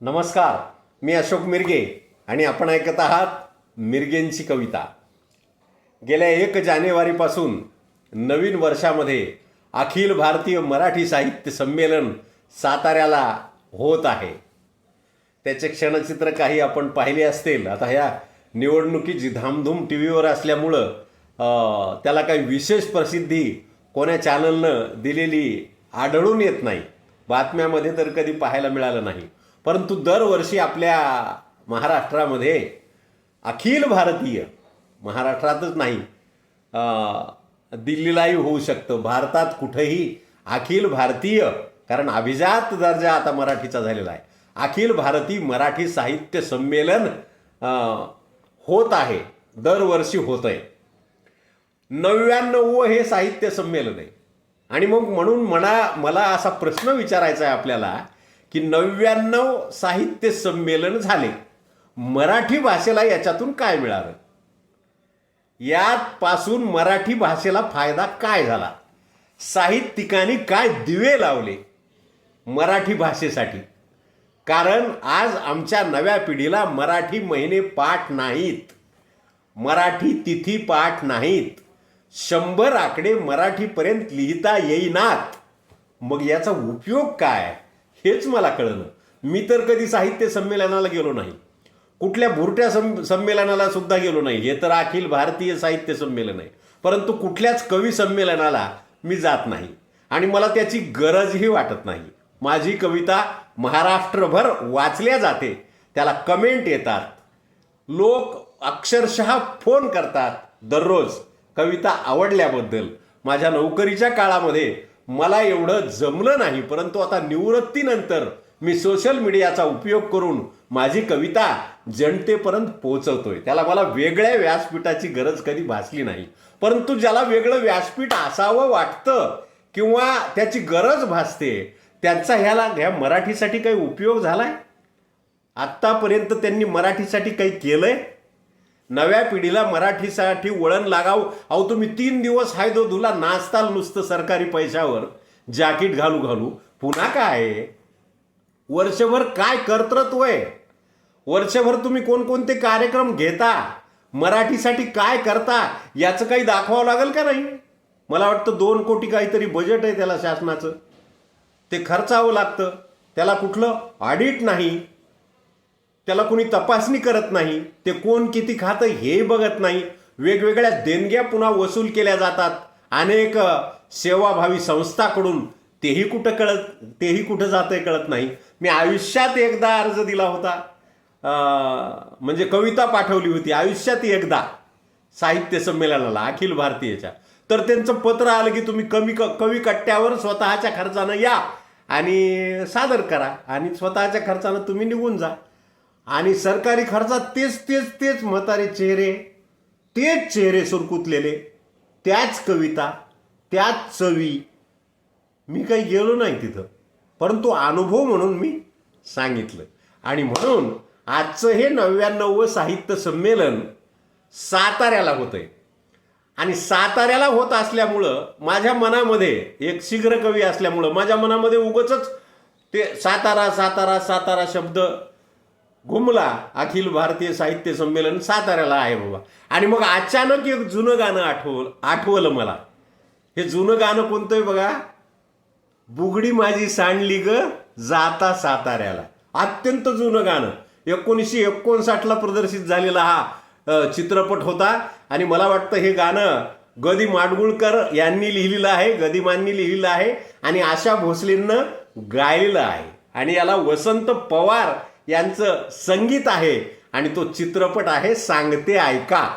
नमस्कार मी अशोक मिरगे आणि आपण ऐकत आहात मिरगेंची कविता. गेल्या एक जानेवारीपासून नवीन वर्षामध्ये अखिल भारतीय मराठी साहित्य संमेलन साताऱ्याला होत आहे. त्याचे क्षणचित्र काही आपण पाहिले असतील. आता ह्या निवडणुकीची धामधूम टी व्हीवर असल्यामुळं त्याला काही विशेष प्रसिद्धी कोण्या चॅनलनं दिलेली आढळून येत नाही. बातम्यामध्ये तर कधी पाहायला मिळालं नाही. परंतु दरवर्षी आपल्या महाराष्ट्रामध्ये अखिल भारतीय महाराष्ट्रातच नाही दिल्लीलाही होऊ शकतं. भारतात कुठंही अखिल भारतीय कारण अभिजात दर्जा आता मराठीचा झालेला आहे. अखिल भारतीय मराठी साहित्य संमेलन होत आहे दरवर्षी होत आहे नव्याण्णव हे साहित्य संमेलन आहे. आणि मग म्हणून म्हणा मला असा प्रश्न विचारायचा आहे आपल्याला की नव्याण्णव साहित्य संमेलन झाले. मराठी भाषेला याच्यातून काय मिळालं? यात पासून मराठी भाषेला फायदा काय झाला? साहित्यिकांनी काय दिवे लावले मराठी भाषेसाठी? कारण आज आमच्या नव्या पिढीला मराठी महिने पाठ नाहीत. मराठी तिथी पाठ नाहीत. शंभर आकडे मराठीपर्यंत लिहिता येईनात. मग याचा उपयोग काय? हेच मला कळलं. मी तर कधी साहित्य संमेलनाला गेलो नाही. कुठल्या भुरट्या सं संमेलनाला सुद्धा गेलो नाही. हे तर अखिल भारतीय साहित्य संमेलन आहे. परंतु कुठल्याच कवी संमेलनाला मी जात नाही. आणि मला त्याची गरजही वाटत नाही. माझी कविता महाराष्ट्रभर वाचल्या जाते. त्याला कमेंट येतात. लोक अक्षरशः फोन करतात दररोज. कविता आवडल्याबद्दल. माझ्या नोकरीच्या काळामध्ये मला एवढं जमलं नाही परंतु आता निवृत्तीनंतर मी सोशल मीडियाचा उपयोग करून माझी कविता जनतेपर्यंत पोहोचवतोय. त्याला मला वेगळ्या व्यासपीठाची गरज कधी भासली नाही. परंतु ज्याला वेगळं व्यासपीठ असावं वाटतं किंवा त्याची गरज भासते त्यांचा ह्याला ह्या मराठीसाठी काही उपयोग झालाय? आत्तापर्यंत त्यांनी मराठीसाठी काही केलंय? नव्या पिढीला मराठीसाठी वळण लागावं. अहो तुम्ही तीन दिवस हाय दो तुला नाचताल नुसतं सरकारी पैशावर. जॅकेट घालू घालू. पुन्हा काय? वर्षभर काय कर्तृत्व आहे वर्षभर तुम्ही कोणकोणते कार्यक्रम घेता? मराठीसाठी काय करता? याचं काही दाखवावं लागेल का नाही? मला वाटतं दोन कोटी काहीतरी बजेट आहे त्याला शासनाचं. ते खर्चावं लागतं. त्याला कुठलं ऑडिट नाही. त्याला कोणी तपासणी करत नाही ते कोण किती खातं हे बघत नाही. वेगवेगळ्या देणग्या पुन्हा वसूल केल्या जातात. अनेक सेवाभावी संस्थाकडून तेही कुठं कळत तेही कुठं जातं कळत नाही. मी आयुष्यात एकदा अर्ज दिला होता. म्हणजे कविता पाठवली होती. आयुष्यात एकदा साहित्य संमेलनाला अखिल भारतीयच्या. तर त्यांचं पत्र आलं की तुम्ही कमी क कवी कट्ट्यावर स्वतःच्या खर्चानं या आणि सादर करा आणि स्वतःच्या खर्चानं तुम्ही निघून जा. आणि सरकारी खर्चात तेच तेच तेच म्हातारे चेहरे तेच चेहरे सुरकुतलेले त्याच कविता त्याच चवी. मी काही गेलो नाही तिथं. परंतु अनुभव म्हणून मी सांगितलं. आणि म्हणून आजचं हे नव्याण्णव साहित्य संमेलन साताऱ्याला होतंय. आणि साताऱ्याला होत असल्यामुळं माझ्या मनामध्ये एक शीघ्र कवी असल्यामुळं माझ्या मनामध्ये उगच ते सातारा सातारा सातारा शब्द घुमला अखिल भारतीय साहित्य संमेलन साताऱ्याला आहे बाबा. आणि मग अचानक एक जुनं गाणं आठवलं आठवलं मला. हे जुनं गाणं कोणतं आहे बघा? बुगडी माझी सांडली ग जाता साताऱ्याला. अत्यंत जुनं गाणं. एकोणीसशे एकोणसाठला प्रदर्शित झालेला हा चित्रपट होता. आणि मला वाटतं हे गाणं गदी माडगुळकर यांनी लिहिलेलं आहे गदिमांनी लिहिलेलं आहे. आणि आशा भोसलेंनं गायलेलं आहे. आणि याला वसंत पवार यांचं संगीत आहे आणि तो चित्रपट आहे सांगते ऐका.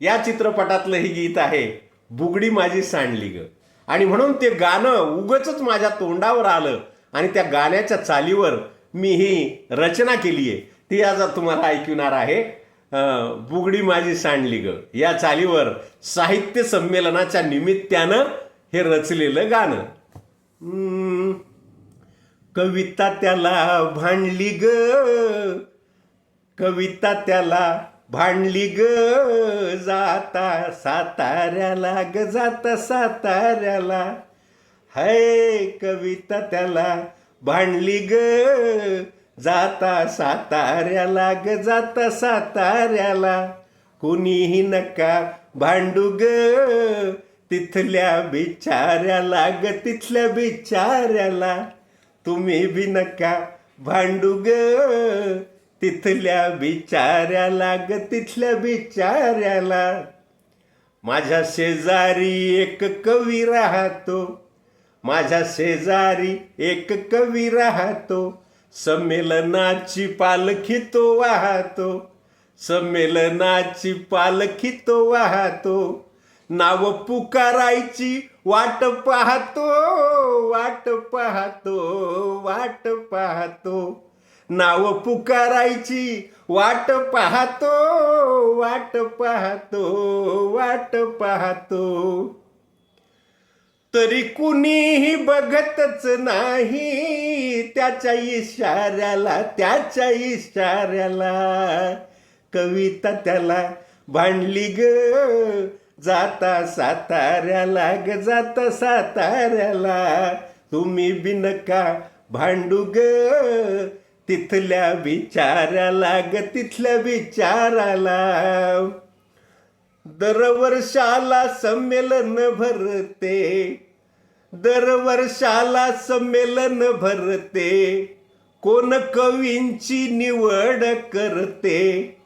या चित्रपटातलं हे गीत आहे बुगडी माझी सांडली ग. आणि म्हणून ते गाणं उगच माझ्या तोंडावर आलं आणि त्या गाण्याच्या चालीवर मी ही रचना केली आहे. ती आज तुम्हाला ऐकवणार आहे बुगडी माझी सांडली ग. या चालीवर साहित्य संमेलनाच्या निमित्तानं हे रचलेलं गाणं. कविता त्याला भांडली ग. कविता त्याला भांडली ग. जाता साताऱ्याला ग जाता साताऱ्याला. हाय कविता त्याला भांडली ग. जाता साताऱ्याला ग जाता साताऱ्याला. कुणीही नका भांडू ग. तिथल्या बिचाऱ्याला ग तिथल्या बिचाऱ्याला. तुम्ही बी नका भांडू ग. तिथल्या बिचाऱ्याला ग तिथल्या बिचाऱ्याला. माझ्या शेजारी एक कवी राहतो. माझ्या शेजारी एक कवी राहतो. संमेलनाची पालखी तो वाहतो. संमेलनाची पालखी तो वाहतो. नाव पुकारायची वाट पाहतो वाट पाहतो वाट पाहतो. नाव पुकारायची वाट पाहतो वाट पाहतो वाट पाहतो. तरी कुणीही बघतच नाही त्याच्या इशाऱ्याला त्याच्या इशाऱ्याला. कविता त्याला भांडली ग. जाता साताऱ्याला ग जाता साताऱ्याला. तुम्ही बिनका भांडू ग. तिथल्या बिचाऱ्याला ग तिथल्या बिचाराला दरवर्षाला संमेलन भरते. दरवर्षाला संमेलन भरते. कोण कवींची निवड करते.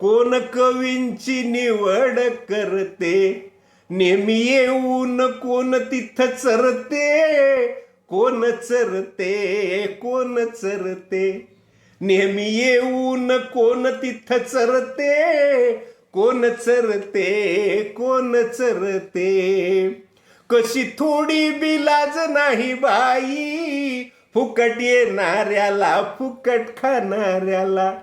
कोण कवींची निवड करते? नेहमी येऊन कोण तिथं चरते? कोण चरते? कोण चरते? नेहमी येऊन कोण तिथं चरते? कोण चरते? कोण चरते? कशी थोडी बिलाज नाही बाई? फुकट येणाऱ्याला फुकट खाणाऱ्याला.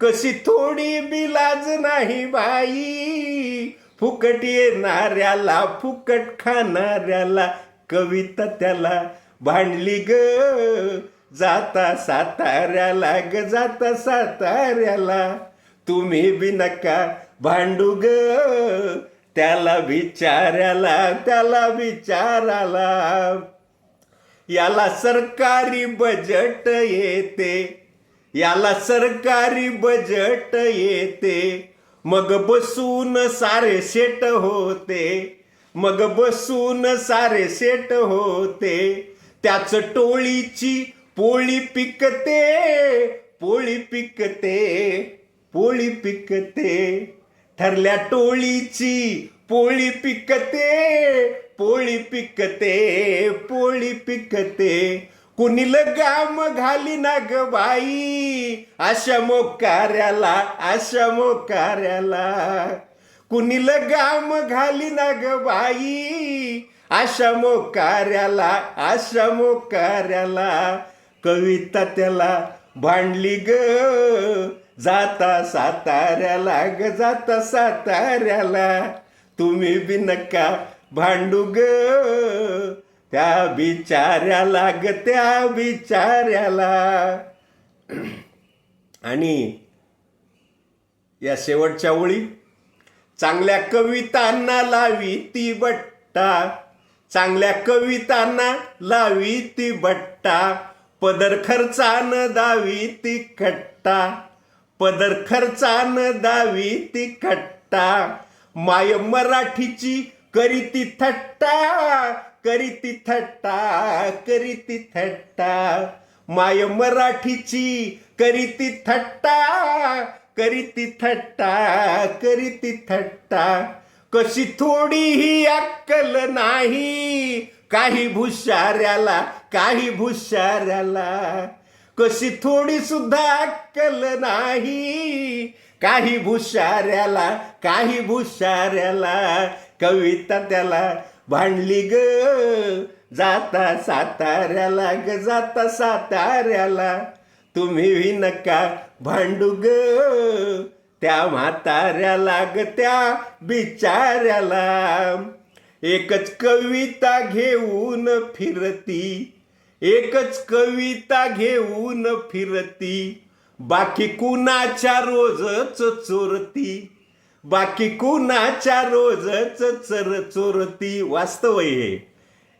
कशी थोडी बिलाज नाही बाई? फुकट येणाऱ्याला फुकट खाणाऱ्याला कविता त्याला भांडली ग. जाता साताऱ्याला ग जाता साताऱ्याला. तुम्ही बी नका भांडू ग. त्याला विचाराला त्याला विचाराला याला सरकारी बजेट येते. याला सरकारी बजेट येते. मग बसून सारे सेट होते. मग बसून सारे सेट होते. त्याच टोळीची पोळी पिकते. पोळी पिकते. पोळी पिकते. ठरल्या टोळीची पोळी पिकते. पोळी पिकते. पोळी पिकते. कुणील गाम घाली ना ग बाई? अशा मोकाऱ्याला अशा मोकाऱ्याला. कुणी गाम घाली ना ग बाई? अशा मोकाऱ्याला अशा मोकाऱ्याला. कविता त्याला भांडली ग. जाता साताऱ्याला ग जाता साताऱ्याला. तुम्ही बी नका भांडू ग. त्या बिचाऱ्याला ग त्या बिचाऱ्याला. आणि या शेवटच्या ओळी चांगल्या कवितांना लावी ती बट्टा. चांगल्या कवितांना लावी ती बट्टा. पदर खर्चान दावी ती खट्टा. पदर खर्चान दावी ती खट्टा. माय मराठीची करी ती थट्टा. करीती थट्टा करीती थट्टा. माय मराठीची करीती थट्टा करीती थट्टा करीती थट्टा. कशी थोडीही अक्कल नाही काही भुशाऱ्याला काही भुशाऱ्याला कशी थोडी सुद्धा अक्कल नाही काही भुशाऱ्याला काही भुशाऱ्याला कविता त्याला भांडली ग. जाता साताऱ्याला ग जाता साताऱ्याला. तुम्ही वि नका भांडू ग. त्या म्हाताऱ्याला ग त्या बिचाऱ्याला. एकच कविता घेऊन फिरती. एकच कविता घेऊन फिरती. बाकी कुणाच्या रोजच चोरती. बाकी कुणाच्या रोजच चर चोरती वास्तव हे.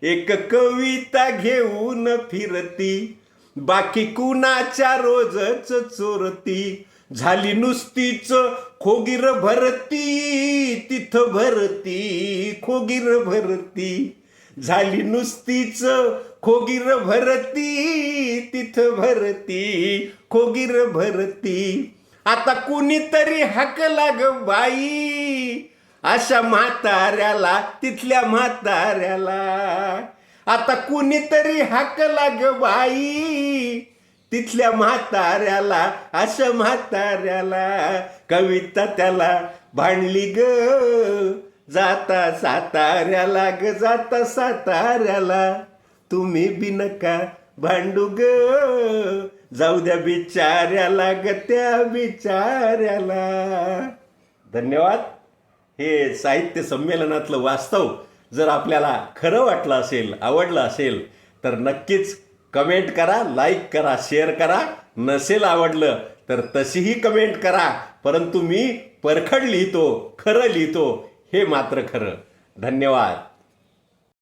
एक कविता घेऊन फिरती बाकी कुणाच्या रोजच चोरती. झाली नुसतीच खोगीर भरती तिथं भरती खोगीर भरती. झाली नुसतीच खोगीर भरती तिथं भरती खोगीर भरती. आता कुणीतरी हाक लाग बाई. अशा म्हाताऱ्याला तिथल्या म्हाताऱ्याला. आता कुणीतरी हाक लाग बाई. तिथल्या म्हाताऱ्याला अशा म्हाताऱ्याला. कविता त्याला भांडली ग. जाता साताऱ्याला ग जाता साताऱ्याला. तुम्ही बिनका भांडू ग. जाऊ द्या बिचाऱ्याला गत्या बिचाऱ्याला. धन्यवाद. हे साहित्य संमेलनातलं वास्तव जर आपल्याला खरं वाटलं असेल आवडलं असेल तर नक्कीच कमेंट करा लाईक करा शेअर करा. नसेल आवडलं तर तशीही कमेंट करा. परंतु मी परखड लिहितो खरं लिहितो हे मात्र खरं. धन्यवाद.